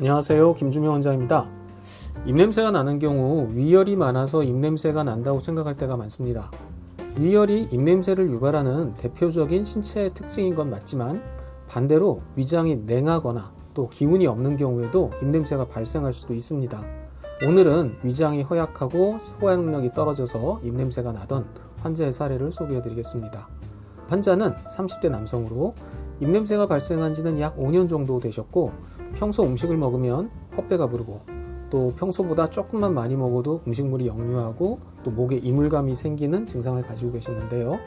안녕하세요. 김주명 원장입니다. 입냄새가 나는 경우 위열이 많아서 입냄새가 난다고 생각할 때가 많습니다. 위열이 입냄새를 유발하는 대표적인 신체의 특징인 건 맞지만 반대로 위장이 냉하거나 또 기운이 없는 경우에도 입냄새가 발생할 수도 있습니다. 오늘은 위장이 허약하고 소화 능력이 떨어져서 입냄새가 나던 환자의 사례를 소개해 드리겠습니다. 환자는 30대 남성으로 입냄새가 발생한 지는 약 5년 정도 되셨고 평소 음식을 먹으면 헛배가 부르고 또 평소보다 조금만 많이 먹어도 음식물이 역류하고 또 목에 이물감이 생기는 증상을 가지고 계시는데요.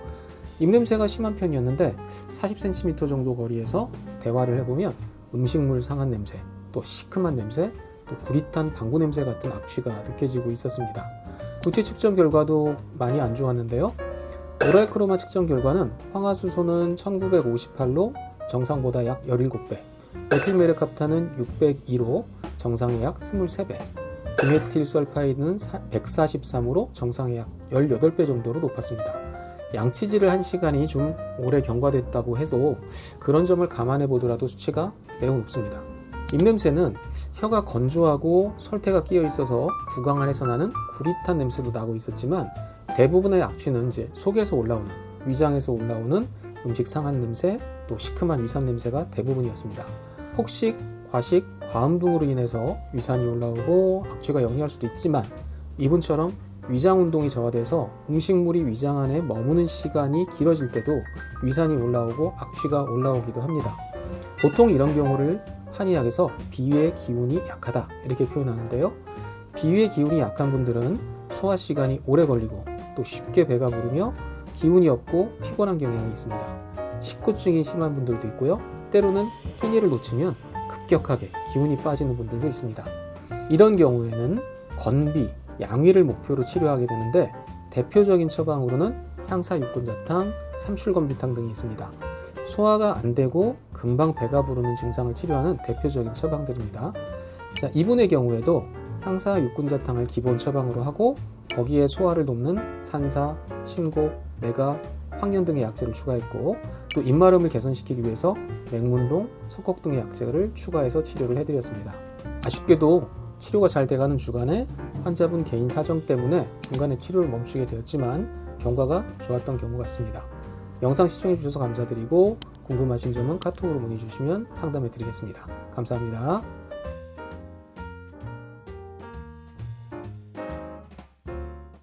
입냄새가 심한 편이었는데 40cm 정도 거리에서 대화를 해보면 음식물 상한 냄새, 또 시큼한 냄새, 또 구릿한 방구 냄새 같은 악취가 느껴지고 있었습니다. 구체 측정 결과도 많이 안 좋았는데요. 오랄크로마 측정 결과는 황화수소는 1958로 정상보다 약 17배, 메틸메르캅탄은 602로 정상의 약 23배, 디메틸 설파이드는 143으로 정상의 약 18배 정도로 높았습니다. 양치질을 한 시간이 좀 오래 경과됐다고 해서 그런 점을 감안해 보더라도 수치가 매우 높습니다. 입냄새는 혀가 건조하고 설태가 끼어 있어서 구강 안에서 나는 구릿한 냄새도 나고 있었지만 대부분의 악취는 이제 속에서 올라오는 위장에서 올라오는 음식 상한 냄새 또 시큼한 위산 냄새가 대부분이었습니다. 폭식, 과식, 과음 등으로 인해서 위산이 올라오고 악취가 영위할 수도 있지만 이분처럼 위장 운동이 저하돼서 음식물이 위장 안에 머무는 시간이 길어질 때도 위산이 올라오고 악취가 올라오기도 합니다. 보통 이런 경우를 한의학에서 비위의 기운이 약하다 이렇게 표현하는데요. 비위의 기운이 약한 분들은 소화 시간이 오래 걸리고 또 쉽게 배가 부르며 기운이 없고 피곤한 경향이 있습니다. 식구증이 심한 분들도 있고요. 때로는 끼니를 놓치면 급격하게 기운이 빠지는 분들도 있습니다. 이런 경우에는 건비, 양위를 목표로 치료하게 되는데 대표적인 처방으로는 향사 육군자탕, 삼출건비탕 등이 있습니다. 소화가 안 되고 금방 배가 부르는 증상을 치료하는 대표적인 처방들입니다. 자, 이분의 경우에도 향사 육군자탕을 기본 처방으로 하고 거기에 소화를 돕는 산사, 신곡, 메가, 황련 등의 약재를 추가했고 또 입마름을 개선시키기 위해서 맹문동, 석곡 등의 약재를 추가해서 치료를 해드렸습니다. 아쉽게도 치료가 잘 돼가는 주간에 환자분 개인 사정 때문에 중간에 치료를 멈추게 되었지만 경과가 좋았던 경우 같습니다. 영상 시청해 주셔서 감사드리고 궁금하신 점은 카톡으로 문의 주시면 상담해 드리겠습니다. 감사합니다.